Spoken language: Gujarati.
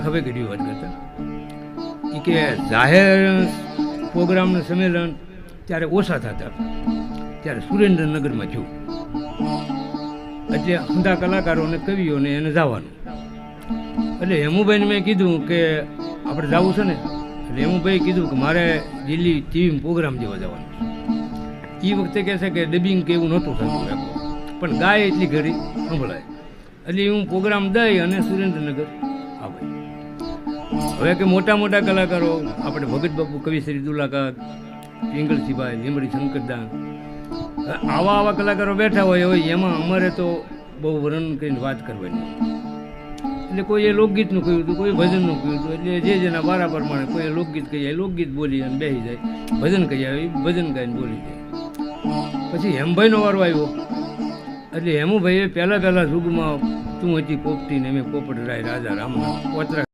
ખબર ઘડી વાત કરતા કે જાહેર પ્રોગ્રામનું સંમેલન ત્યારે ઓછા થતા. ત્યારે સુરેન્દ્રનગરમાં થયું. એટલે બધા કલાકારોને, કવિઓને એને જવાનું. એટલે હેમુભાઈને મેં કીધું કે આપણે જવું છે ને? એટલે હેમુભાઈ કીધું કે મારે દિલ્હી ટીવી પ્રોગ્રામ જેવા જવાનું એ વખતે કહે છે કે ડબિંગ કે એવું નહોતું થતું પણ ગાય એટલી ઘડી સંભળાય. એટલે હું પ્રોગ્રામ દઈ અને સુરેન્દ્રનગર હવે કે મોટા મોટા કલાકારો, આપણે ભગત બાપુ કવિશ્રી દુલાકાત પિંગળસીભાઈ લીમડી શંકરદાન આવા આવા કલાકારો બેઠા હોય હોય એમાં અમારે તો બહુ વર્ણન કરીને વાત કરવાની. એટલે કોઈએ લોકગીતનું કહ્યું હતું, કોઈ ભજનનું કહ્યું હતું, એટલે જે જેના વારા પ્રમાણે કોઈએ લોકગીત કહી જાય લોકગીત બોલી અને બેસી જાય. ભજન કહી આવે ભજન ગાઈને બોલી જાય. પછી હેમભાઈનો વારો આવ્યો. એટલે હેમુભાઈએ પહેલાં પહેલાં યુગમાં તું હતી પોપટી ને મેં પોપટરાય રાજા રામના પોતરા